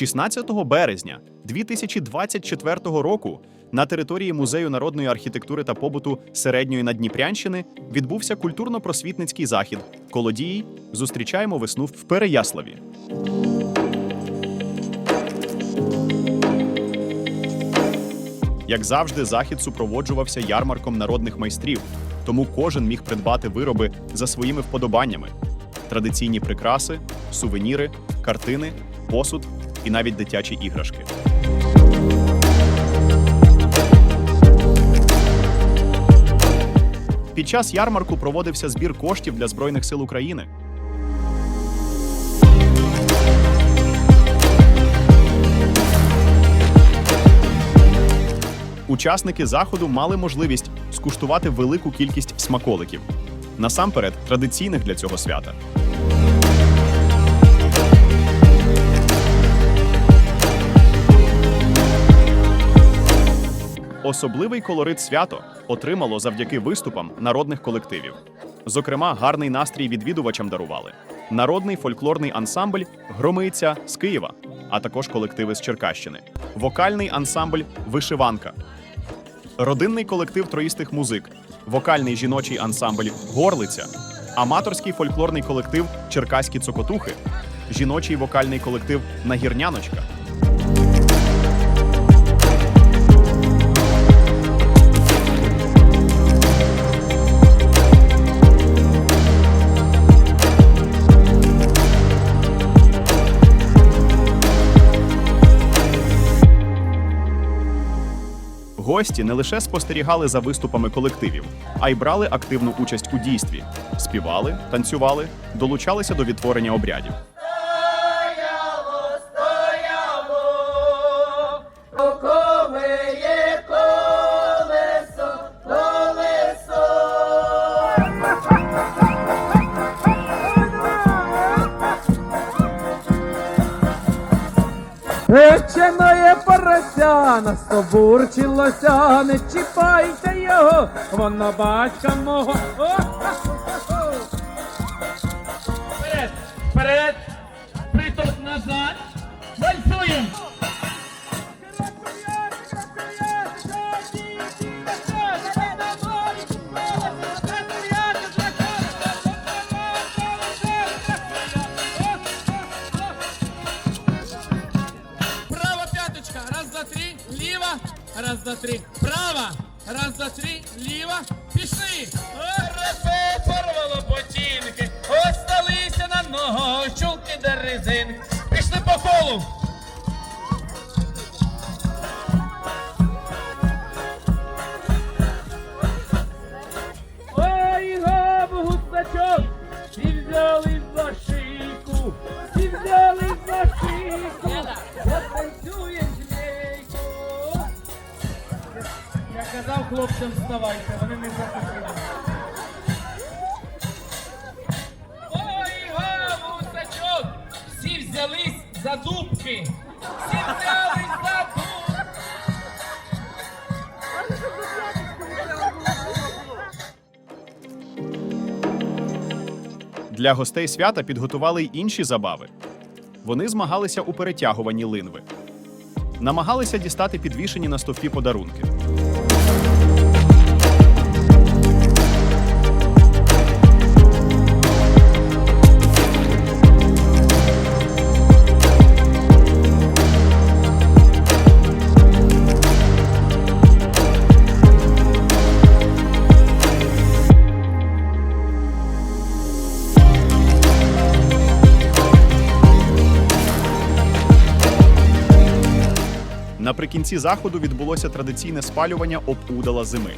16 березня 2024 року на території Музею народної архітектури та побуту середньої Надніпрянщини відбувся культурно-просвітницький захід. Колодії зустрічаємо весну в Переяславі. Як завжди, захід супроводжувався ярмарком народних майстрів, тому кожен міг придбати вироби за своїми вподобаннями: традиційні прикраси, сувеніри, картини, посуд і навіть дитячі іграшки. Під час ярмарку проводився збір коштів для Збройних сил України. Учасники заходу мали можливість скуштувати велику кількість смаколиків, насамперед традиційних для цього свята. Особливий колорит свято отримало завдяки виступам народних колективів. Зокрема, гарний настрій відвідувачам дарували. Народний фольклорний ансамбль Громиця з Києва, а також колективи з Черкащини, вокальний ансамбль Вишиванка, родинний колектив троїстих музик, вокальний жіночий ансамбль Горлиця, аматорський фольклорний колектив Черкаські цокотухи, жіночий вокальний колектив Нагірняночка. Гості не лише спостерігали за виступами колективів, а й брали активну участь у дійстві, співали, танцювали, долучалися до відтворення обрядів. Печеноє порося на стобурчилося, не чіпайте його, воно батька мого. Два, три, права, раз, два, три, ліва, пішли. Репе порвало ботинки, осталися на ногу, чулки до резинки. Пішли по колу. Казав хлопцям, вставайте, вони не захотіли. Ой, гавусачок, всі взялись за дубки. Всі взялись за дубки. Для гостей свята підготували й інші забави. Вони змагалися у перетягуванні линви, намагалися дістати підвішені на стовпі подарунки. Thank you. Наприкінці заходу відбулося традиційне спалювання опудала зими.